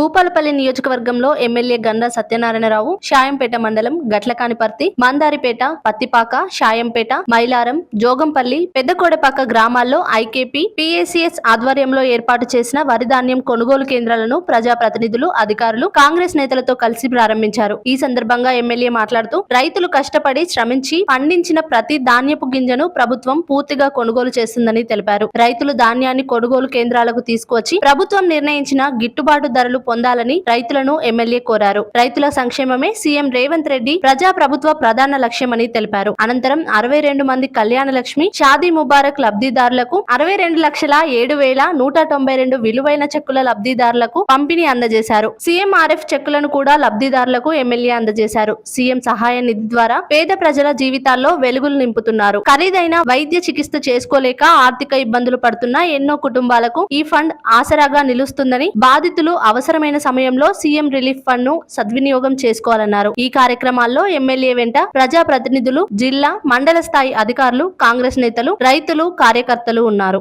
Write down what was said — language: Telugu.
భూపాలపల్లి నియోజకవర్గంలో ఎమ్మెల్యే గండ్ర సత్యనారాయణరావు షాయంపేట మండలం గట్లకానిపర్తి మందారిపేట పత్తిపాక షాయంపేట మైలారం జోగంపల్లి పెద్దకోడపాక గ్రామాల్లో ఐకేపీ పిఏసిఎస్ ఆధ్వర్యంలో ఏర్పాటు చేసిన వరి ధాన్యం కొనుగోలు కేంద్రాలను ప్రజాప్రతినిధులు అధికారులు కాంగ్రెస్ నేతలతో కలిసి ప్రారంభించారు. ఈ సందర్భంగా ఎమ్మెల్యే మాట్లాడుతూ రైతులు కష్టపడి శ్రమించి పండించిన ప్రతి ధాన్యపు గింజను ప్రభుత్వం పూర్తిగా కొనుగోలు చేస్తుందని తెలిపారు. రైతులు ధాన్యాన్ని కొనుగోలు కేంద్రాలకు తీసుకువచ్చి ప్రభుత్వం నిర్ణయించిన గిట్టుబాటు ధరలు పొందాలని రైతులను ఎమ్మెల్యే కోరారు. రైతుల సంక్షేమమే సీఎం రేవంత్ రెడ్డి ప్రజా ప్రభుత్వ ప్రధాన లక్ష్యమని తెలిపారు. అనంతరం అరవై రెండు మంది కళ్యాణ లక్ష్మి షాదీ ముబారక్ లబ్ధిదారులకు అరవై రెండు లక్షల ఏడు వేల నూట తొంభై రెండు విలువైన చెక్కుల లబ్ధిదారులకు పంపిణీ అందజేశారు. సీఎంఆర్ఎఫ్ చెక్కులను కూడా లబ్ధిదారులకు ఎమ్మెల్యే అందజేశారు. సీఎం సహాయ నిధి ద్వారా పేద ప్రజల జీవితాల్లో వెలుగులు నింపుతున్నారు. ఖరీదైన వైద్య చికిత్స చేసుకోలేక ఆర్థిక ఇబ్బందులు పడుతున్న ఎన్నో కుటుంబాలకు ఈ ఫండ్ ఆసరాగా నిలుస్తుందని బాధితులు అవసరం అవసరమైన సమయంలో సీఎం రిలీఫ్ ఫండ్ను సద్వినియోగం చేసుకోవాలన్నారు. ఈ కార్యక్రమాల్లో ఎమ్మెల్యే వెంట ప్రజా ప్రతినిధులు జిల్లా మండల స్థాయి అధికారులు కాంగ్రెస్ నేతలు రైతులు కార్యకర్తలు ఉన్నారు.